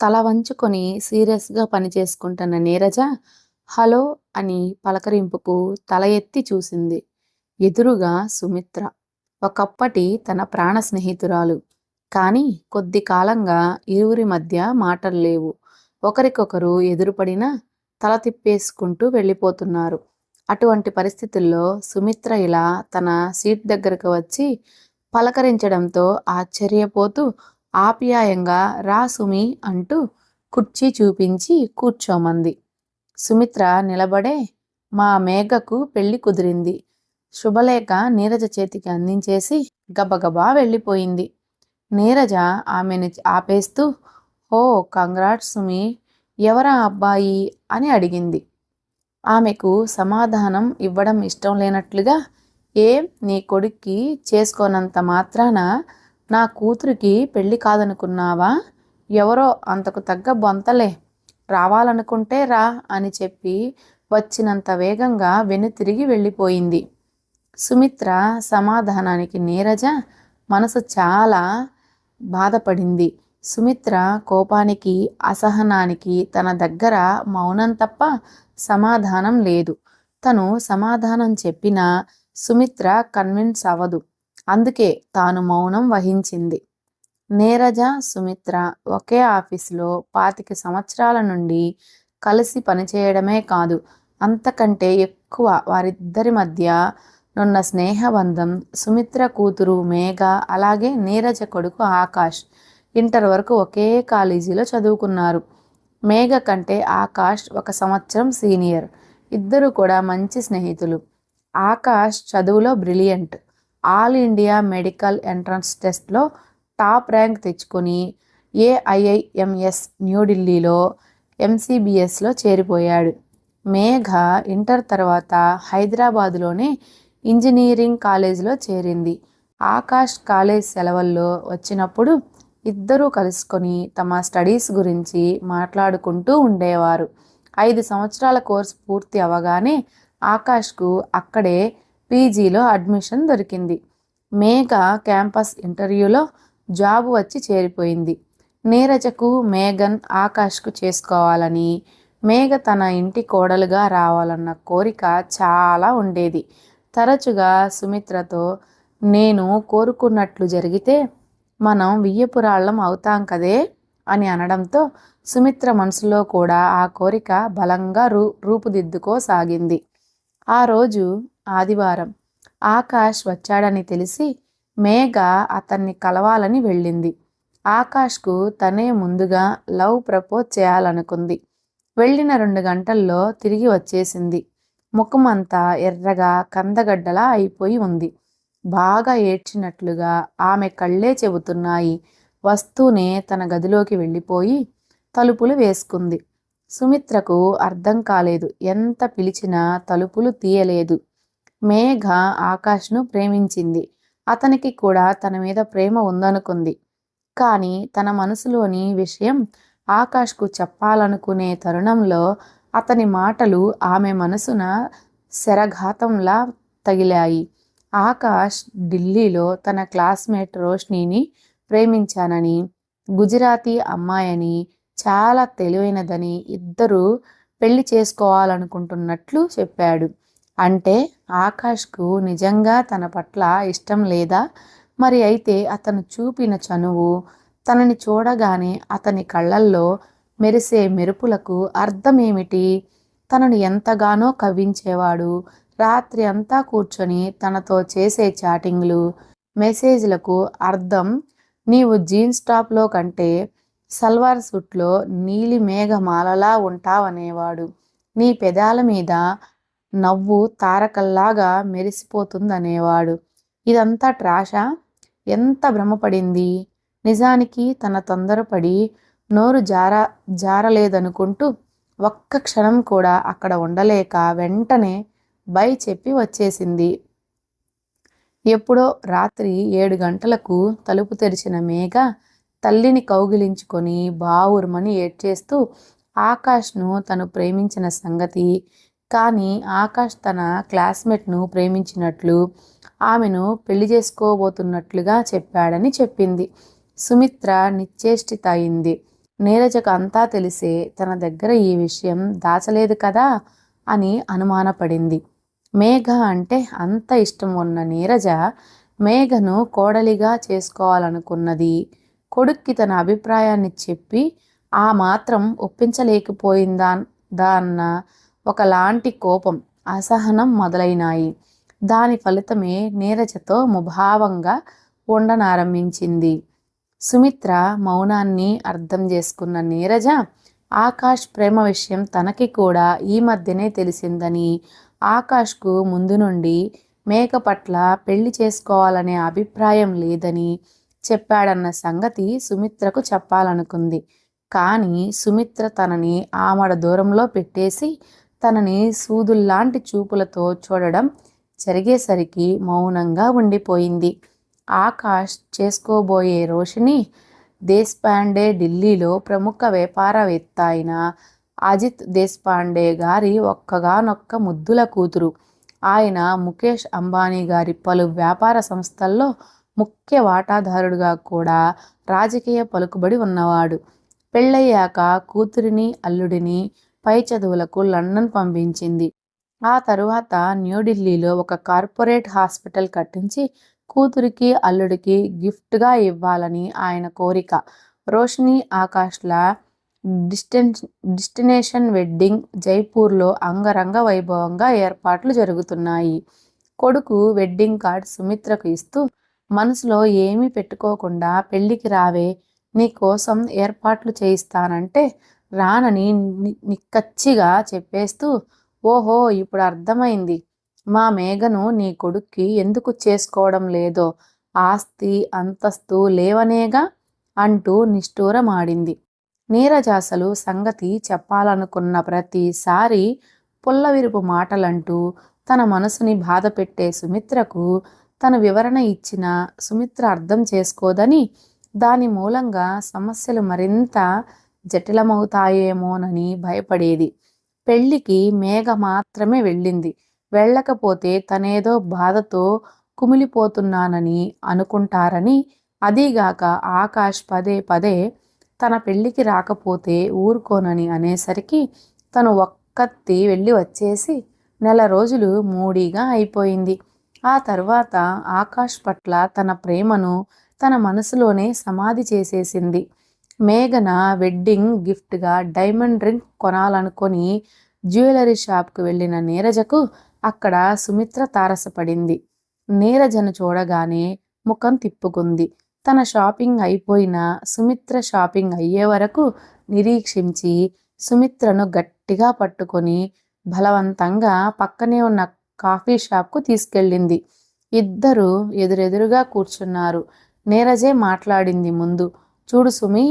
తల వంచుకొని సీరియస్గా పనిచేసుకుంటున్న నీరజ హలో అని పలకరింపుకు తల ఎత్తి చూసింది ఎదురుగా సుమిత్ర. ఒకప్పటి తన ప్రాణ స్నేహితురాలు. కానీ కొద్ది కాలంగా ఇరువురి మధ్య మాటలు లేవు. ఒకరికొకరు ఎదురుపడినా తల తిప్పేసుకుంటూ వెళ్ళిపోతున్నారు. అటువంటి పరిస్థితుల్లో సుమిత్ర ఇలా తన సీట్ దగ్గరకు వచ్చి పలకరించడంతో ఆశ్చర్యపోతూ ఆప్యాయంగా రా సుమి అంటూ కుర్చీ చూపించి కూర్చోమంది. సుమిత్ర నిలబడే మా మేఘకు పెళ్ళి కుదిరింది. శుభలేఖ నీరజ చేతికి అందించేసి గబగబా వెళ్ళిపోయింది. నీరజ ఆమెను ఆపేస్తూ ఓ కంగ్రాట్స్ సుమి ఎవరా అబ్బాయి? అని అడిగింది. ఆమెకు సమాధానం ఇవ్వడం ఇష్టం లేనట్లుగా ఏం నీ కొడుక్కి చేసుకోనంత మాత్రాన నా కూతురికి పెళ్ళి కాదనుకున్నావా? ఎవరో అంతకు తగ్గ బొంతలే. రావాలనుకుంటే రా అని చెప్పి వచ్చినంత వేగంగా వెనుతిరిగి వెళ్ళిపోయింది. సుమిత్ర సమాధానానికి నీరజ మనసు చాలా బాధపడింది. సుమిత్ర కోపానికి అసహనానికి తన దగ్గర మౌనం తప్ప సమాధానం లేదు. తను సమాధానం చెప్పినా సుమిత్ర కన్విన్స్ అవ్వదు. అందుకే తాను మౌనం వహించింది. నీరజ సుమిత్ర ఒకే ఆఫీసులో పాతిక సంవత్సరాల నుండి కలిసి పనిచేయడమే కాదు అంతకంటే ఎక్కువ వారిద్దరి మధ్య నున్న స్నేహబంధం సుమిత్ర కూతురు మేఘ అలాగే నీరజ కొడుకు ఆకాష్ ఇంటర్ వరకు ఒకే కాలేజీలో చదువుకున్నారు. మేఘ కంటే ఆకాష్ ఒక సంవత్సరం సీనియర్ ఇద్దరు కూడా మంచి స్నేహితులు. ఆకాష్ చదువులో brilliant. All India medical entrance టెస్ట్లో టాప్ ర్యాంక్ తెచ్చుకొని ఏఐఐఎంఎస్ న్యూఢిల్లీలో ఎంసీబీఎస్లో చేరిపోయాడు. మేఘ ఇంటర్ తర్వాత హైదరాబాదులోనే ఇంజనీరింగ్ కాలేజీలో చేరింది. ఆకాష్ కాలేజ్ సెలవుల్లో వచ్చినప్పుడు ఇద్దరూ కలుసుకొని తమ స్టడీస్ గురించి మాట్లాడుకుంటూ ఉండేవారు. ఐదు సంవత్సరాల కోర్సు పూర్తి అవగానే ఆకాష్కు అక్కడే పీజీలో అడ్మిషన్ దొరికింది. మేఘ క్యాంపస్ ఇంటర్వ్యూలో జాబ్ వచ్చి చేరిపోయింది. నీరజకు మేఘన్ ఆకాష్కు చేసుకోవాలని మేఘ తన ఇంటి కోడలుగా రావాలన్న కోరిక చాలా ఉండేది. తరచుగా సుమిత్రతో నేను కోరుకున్నట్లు జరిగితే మనం వియ్యపురాళ్ళం అవుతాం కదే? అని అనడంతో సుమిత్ర మనసులో కూడా ఆ కోరిక బలంగా రూ రూపుదిద్దుకోసాగింది. ఆ రోజు ఆదివారం. ఆకాష్ వచ్చాడని తెలిసి మేఘ అతన్ని కలవాలని వెళ్ళింది. ఆకాష్కు తనే ముందుగా లవ్ ప్రపోజ్ చేయాలనుకుంది. వెళ్ళిన రెండు గంటల్లో తిరిగి వచ్చేసింది. ముఖమంతా ఎర్రగా కందగడ్డలా అయిపోయి ఉంది. బాగా ఏడ్చినట్లుగా ఆమె కళ్ళే చెబుతున్నాయి. వస్తూనే తన గదిలోకి వెళ్ళిపోయి తలుపులు వేసుకుంది. సుమిత్రకు అర్థం కాలేదు. ఎంత పిలిచినా తలుపులు తీయలేదు. మేఘ ఆకాష్ను ప్రేమించింది. అతనికి కూడా తన మీద ప్రేమ ఉందనుకుంది. కానీ తన మనసులోని విషయం ఆకాష్కు చెప్పాలనుకునే తరుణంలో అతని మాటలు ఆమె మనసున శరఘాతంలా తగిలాయి. ఆకాష్ ఢిల్లీలో తన క్లాస్మేట్ రోష్నీని ప్రేమించానని గుజరాతీ అమ్మాయని చాలా తెలివైనదని ఇద్దరూ పెళ్ళి చేసుకోవాలనుకుంటున్నట్లు చెప్పాడు. అంటే ఆకాష్కు నిజంగా తన పట్ల ఇష్టం లేదా? మరి అయితే అతను చూపిన చనువు తనని చూడగానే అతని కళ్ళల్లో మెరిసే మెరుపులకు అర్థమేమిటి? తనను ఎంతగానో కవ్వించేవాడు రాత్రి అంతా కూర్చొని తనతో చేసే చాటింగ్లు మెసేజ్లకు అర్థం నీవు జీన్స్ టాప్లో కంటే సల్వార్ సూట్లో నీలి మేఘమాలలా ఉంటావనేవాడు. నీ పెదాల మీద నవ్వు తారకల్లాగా మెరిసిపోతుందనేవాడు. ఇదంతా ట్రాషా? ఎంత భ్రమపడింది? నిజానికి తన తొందరపడి నోరు జార జారలేదనుకుంటూ ఒక్క క్షణం కూడా అక్కడ ఉండలేక వెంటనే బై చెప్పి వచ్చేసింది. ఎప్పుడో రాత్రి ఏడు గంటలకు తలుపు తెరిచిన మేఘ తల్లిని కౌగిలించుకొని బావురుమని ఏడ్చేస్తూ ఆకాష్ను తను ప్రేమించిన సంగతి కానీ ఆకాష్ తన క్లాస్మేట్ను ప్రేమించినట్లు ఆమెను పెళ్ళి చేసుకోబోతున్నట్లుగా చెప్పాడని చెప్పింది. సుమిత్ర నిశ్చేష్టిత అయింది నీరజకు అంతా తెలిసే తన దగ్గర ఈ విషయం దాచలేదు కదా అని అనుమానపడింది. మేఘ అంటే అంత ఇష్టం ఉన్న నీరజ మేఘను కోడలిగా చేసుకోవాలనుకున్నది. కొడుక్కి తన అభిప్రాయాన్ని చెప్పి ఆ మాత్రం ఒప్పించలేకపోయిందా దా అన్న ఒకలాంటి కోపం అసహనం మొదలైనాయి. దాని ఫలితమే నీరజతో ముభావంగా ఉండనారంభించింది. సుమిత్ర మౌనాన్ని అర్థం చేసుకున్న నీరజ ఆకాష్ ప్రేమ విషయం తనకి కూడా ఈ మధ్యనే తెలిసిందని ఆకాష్కు ముందు నుండి మేక పట్ల పెళ్ళి చేసుకోవాలనే అభిప్రాయం లేదని చెప్పాడన్న సంగతి సుమిత్రకు చెప్పాలనుకుంది. కానీ సుమిత్ర తనని ఆమడ దూరంలో పెట్టేసి తనని సూదుల్లాంటి చూపులతో చూడడం జరిగేసరికి మౌనంగా ఉండిపోయింది. ఆకాష్ చేసుకోబోయే రోషిని దేశ్పాండే ఢిల్లీలో ప్రముఖ వ్యాపారవేత్త అయిన అజిత్ దేశ్పాండే గారి ఒక్కగానొక్క ముద్దుల కూతురు. ఆయన ముఖేష్ అంబానీ గారి పలు వ్యాపార సంస్థల్లో ముఖ్య వాటాదారుడుగా కూడా రాజకీయ పలుకుబడి ఉన్నవాడు. పెళ్ళయ్యాక కూతురిని అల్లుడిని పై చదువులకు లండన్ పంపించింది. ఆ తరువాత న్యూఢిల్లీలో ఒక కార్పొరేట్ హాస్పిటల్ కట్టించి కూతురికి అల్లుడికి గిఫ్ట్గా ఇవ్వాలని ఆయన కోరిక. రోషిని ఆకాష్ల డిస్టెన్ డిస్టినేషన్ వెడ్డింగ్ జైపూర్లో అంగరంగ వైభవంగా ఏర్పాట్లు జరుగుతున్నాయి. కొడుకు వెడ్డింగ్ కార్డ్ సుమిత్రకు ఇస్తూ మనసులో ఏమీ పెట్టుకోకుండా పెళ్ళికి రావే నీ కోసం ఏర్పాట్లు చేయిస్తానంటే రానని నిక్కచ్చిగా చెప్పేస్తూ ఓహో ఇప్పుడు అర్థమైంది. మా మేఘను నీ కొడుక్కి ఎందుకు చేసుకోవడం లేదో ఆస్తి అంతస్తు లేవనేగా? అంటూ నిష్ఠూరమాడింది. నీరజాసలు సంగతి చెప్పాలనుకున్న ప్రతిసారి పుల్లవిరుపు మాటలంటూ తన మనసుని బాధ పెట్టే సుమిత్రకు తన వివరణ ఇచ్చిన సుమిత్ర అర్థం చేసుకోదని దాని మూలంగా సమస్యలు మరింత జటిలమవుతాయేమోనని భయపడేది. పెళ్ళికి మేఘ మాత్రమే వెళ్ళింది. వెళ్ళకపోతే తనేదో బాధతో కుమిలిపోతున్నానని అనుకుంటారని అదీగాక ఆకాష్ పదే పదే తన పెళ్ళికి రాకపోతే ఊరుకోనని అనేసరికి తను ఒక్కత్తి వెళ్ళి వచ్చేసి నెల రోజులు మూడీగా అయిపోయింది. ఆ తర్వాత ఆకాష్ పట్ల తన ప్రేమను తన మనసులోనే సమాధి చేసేసింది. మేఘన వెడ్డింగ్ గిఫ్ట్గా డైమండ్ రింగ్ కొనాలనుకొని జ్యువెలరీ షాప్కు వెళ్ళిన నీరజకు అక్కడ సుమిత్ర తారసపడింది. నీరజను చూడగానే ముఖం తిప్పుకుంది. తన షాపింగ్ అయిపోయిన సుమిత్ర షాపింగ్ అయ్యే వరకు నిరీక్షించి సుమిత్రను గట్టిగా పట్టుకొని బలవంతంగా పక్కనే ఉన్న కాఫీ షాప్కు తీసుకెళ్ళింది. ఇద్దరు ఎదురెదురుగా కూర్చున్నారు. నీరజే మాట్లాడింది ముందు. చూడు సుమి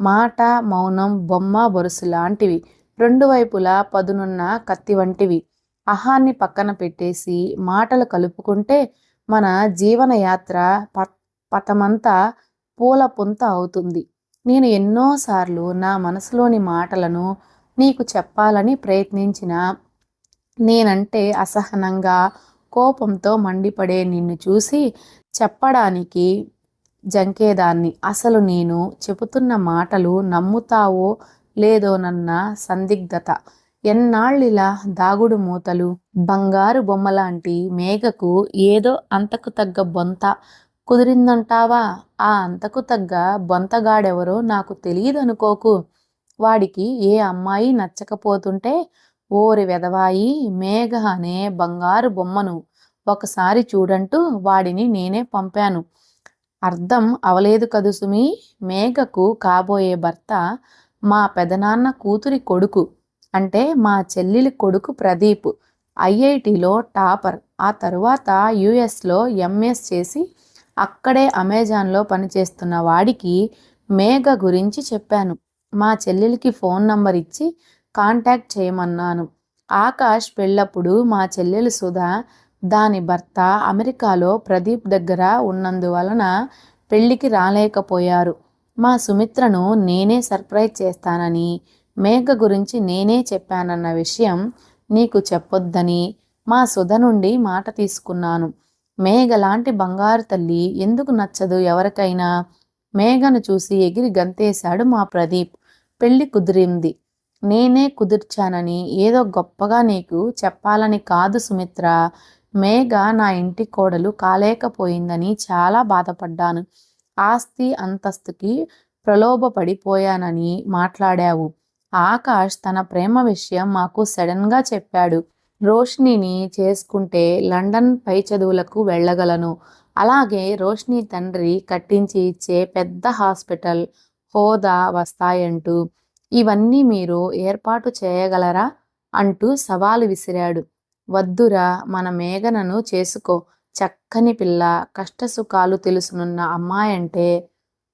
మాట మౌనం బొమ్మ బొరుసు లాంటివి రెండు వైపులా పదునున్న కత్తి వంటివి. అహాన్ని పక్కన పెట్టేసి మాటలు కలుపుకుంటే మన జీవనయాత్ర ప పథమంతా పూల పుంత అవుతుంది. నేను ఎన్నోసార్లు నా మనసులోని మాటలను నీకు చెప్పాలని ప్రయత్నించిన నేనంటే అసహనంగా కోపంతో మండిపడే నిన్ను చూసి చెప్పడానికి జంకేదాన్ని. అసలు నేను చెబుతున్న మాటలు నమ్ముతావో లేదోనన్న సందిగ్ధత. ఎన్నాళ్ళిలా దాగుడు మూతలు బంగారు బొమ్మలాంటి మేఘకు ఏదో అంతకు తగ్గ బొంత కుదిరిందంటావా? ఆ అంతకు తగ్గ బొంతగాడెవరో నాకు తెలియదనుకోకు. వాడికి ఏ అమ్మాయి నచ్చకపోతుంటే ఓరి వెదవాయి మేఘ అనే బంగారు బొమ్మను ఒకసారి చూడంటూ వాడిని నేనే పంపాను. అర్థం అవలేదు కదు సుమి. మేఘకు కాబోయే భర్త మా పెదనాన్న కూతురి కొడుకు అంటే మా చెల్లెలి కొడుకు ప్రదీప్. ఐఐటిలో టాపర్. ఆ తరువాత యుఎస్లో ఎంఎస్ చేసి అక్కడే అమెజాన్లో పనిచేస్తున్న వాడికి మేఘ గురించి చెప్పాను. మా చెల్లెలికి ఫోన్ నంబర్ ఇచ్చి కాంటాక్ట్ చేయమన్నాను. ఆకాష్ పెళ్ళప్పుడు మా చెల్లెలు సుధా దాని భర్త అమెరికాలో ప్రదీప్ దగ్గర ఉన్నందువలన పెళ్ళికి రాలేకపోయారు. మా సుమిత్రను నేనే సర్ప్రైజ్ చేస్తానని మేఘ గురించి నేనే చెప్పానన్న విషయం నీకు చెప్పొద్దని మా సుధ నుండి మాట తీసుకున్నాను. మేఘ లాంటి బంగారు తల్లి ఎందుకు నచ్చదు ఎవరికైనా? మేఘను చూసి ఎగిరి గంతేశాడు మా ప్రదీప్. పెళ్ళి కుదిరింది. నేనే కుదిర్చానని ఏదో గొప్పగా నీకు చెప్పాలని కాదు సుమిత్ర. మేఘ నా ఇంటి కోడలు కాలేకపోయిందని చాలా బాధపడ్డాను. ఆస్తి అంతస్తుకి ప్రలోభపడిపోయానని మాట్లాడావు. ఆకాష్ తన ప్రేమ విషయం మాకు సడన్గా చెప్పాడు. రోష్నిని చేసుకుంటే లండన్ పై చదువులకు వెళ్ళగలను. అలాగే రోష్ని తండ్రి కట్టించి ఇచ్చే పెద్ద హాస్పిటల్ హోదా వస్తాయంటూ. ఇవన్నీ మీరు ఏర్పాటు చేయగలరా? అంటూ సవాలు విసిరాడు. వద్దురా మన మేఘనను చేసుకో. చక్కని పిల్ల కష్టసుఖాలు తెలుసునున్న అమ్మాయంటే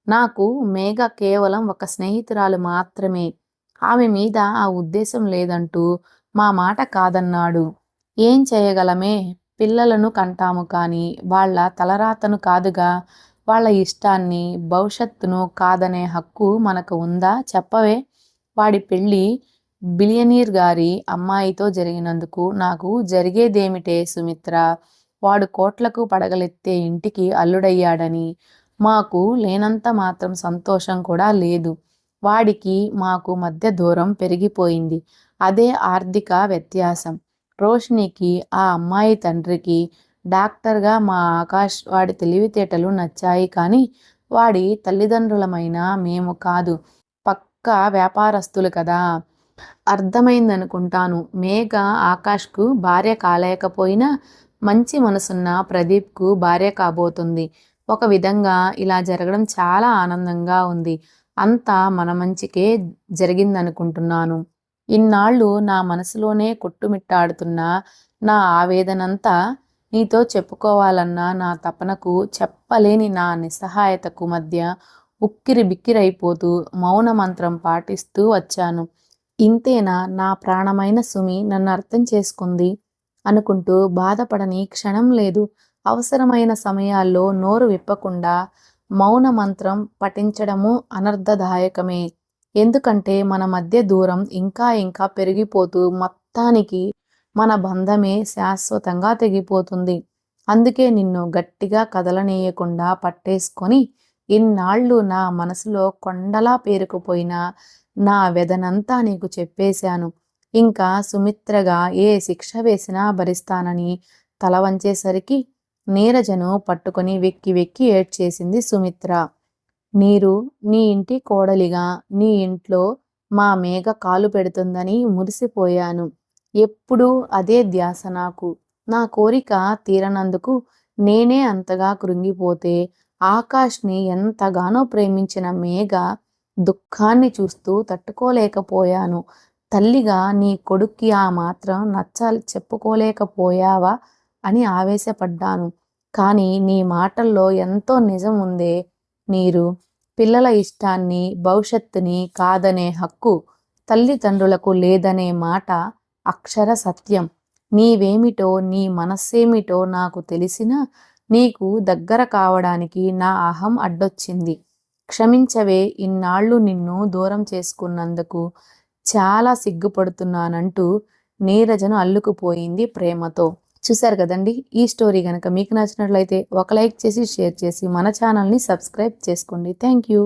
నాకు మేఘ కేవలం ఒక స్నేహితురాలు మాత్రమే. ఆమె మీద ఆ ఉద్దేశం లేదంటూ మా మాట కాదన్నాడు. ఏం చేయగలమే? పిల్లలను కంటాము కానీ వాళ్ళ తలరాతను కాదుగా. వాళ్ళ ఇష్టాన్ని భవిష్యత్తును కాదనే హక్కు మనకు ఉందా చెప్పవే? వాడి పెళ్ళి బిలియనీర్ గారి అమ్మాయితో జరిగినందుకు నాకు జరిగేదేమిటే సుమిత్ర? వాడు కోట్లకు పడగలెత్తే ఇంటికి అల్లుడయ్యాడని. మాకు లేనంత మాత్రం సంతోషం కూడా లేదు. వాడికి మాకు మధ్య దూరం పెరిగిపోయింది. అదే ఆర్థిక వ్యత్యాసం. రోషినికి ఆ అమ్మాయి తండ్రికి డాక్టర్గా మా ఆకాష్ వాడి తెలివితేటలు నచ్చాయి కానీ వాడి తల్లిదండ్రులమైన మేము కాదు. పక్క వ్యాపారస్తులు కదా. అర్థమైందనుకుంటాను. మేఘ ఆకాష్కు భార్య కాలేకపోయినా మంచి మనసున్న ప్రదీప్కు భార్య కాబోతుంది. ఒక విధంగా ఇలా జరగడం చాలా ఆనందంగా ఉంది. అంతా మన మంచికే జరిగిందనుకుంటున్నాను. ఇన్నాళ్ళు నా మనసులోనే కొట్టుమిట్టాడుతున్న నా ఆవేదనంతా నీతో చెప్పుకోవాలన్న నా తపనకు చెప్పలేని నా నిస్సహాయతకు మధ్య ఉక్కిరి బిక్కిరైపోతూ మౌన మంత్రం పాటిస్తూ వచ్చాను. ఇంతేనా నా ప్రాణమైన సుమి నన్ను అర్థం చేసుకుంది అనుకుంటూ బాధపడని క్షణం లేదు. అవసరమైన సమయాల్లో నోరు విప్పకుండా మౌన మంత్రం పఠించడము అనర్థదాయకమే ఎందుకంటే మన మధ్య దూరం ఇంకా ఇంకా పెరిగిపోతూ మొత్తానికి మన బంధమే శాశ్వతంగా తెగిపోతుంది. అందుకే నిన్ను గట్టిగా కదలనీయకుండా పట్టేసుకొని ఇన్నాళ్ళు నా మనసులో కొండలా పేరుకుపోయిన నా వెదనంతా నీకు చెప్పేశాను. ఇంకా సుమిత్రగా ఏ శిక్ష వేసినా భరిస్తానని తల వంచేసరికి నీరజను పట్టుకొని వెక్కి వెక్కి ఏడ్చేసింది సుమిత్ర. నీరు నీ ఇంటి కోడలిగా నీ ఇంట్లో మా మేఘ కాలు పెడుతుందని మురిసిపోయాను. ఎప్పుడూ అదే ధ్యాస నాకు. నా కోరిక తీరనందుకు నేనే అంతగా కృంగిపోతే ఆకాష్ని ఎంతగానో ప్రేమించిన మేఘ దుఃఖాన్ని చూస్తూ తట్టుకోలేకపోయాను. తల్లిగా నీ కొడుక్కి ఆ మాత్రం నచ్చాలి చెప్పుకోలేకపోయావా అని ఆవేశపడ్డాను. కానీ నీ మాటల్లో ఎంతో నిజం ఉందే. నీరు పిల్లల ఇష్టాన్ని భవిష్యత్తుని కాదనే హక్కు తల్లిదండ్రులకు లేదనే మాట అక్షర సత్యం. నీవేమిటో నీ మనస్సేమిటో నాకు తెలిసినా నీకు దగ్గర కావడానికి నా అహం అడ్డొచ్చింది. క్షమించవే ఇన్నాళ్ళు నిన్ను దూరం చేసుకున్నందుకు చాలా సిగ్గుపడుతున్నానంటూ నీరజను అల్లుకుపోయింది ప్రేమతో. చూశారు కదండి ఈ స్టోరీ కనుక మీకు నచ్చినట్లయితే ఒక లైక్ చేసి షేర్ చేసి మన ఛానల్ని సబ్స్క్రైబ్ చేసుకోండి. Thank you.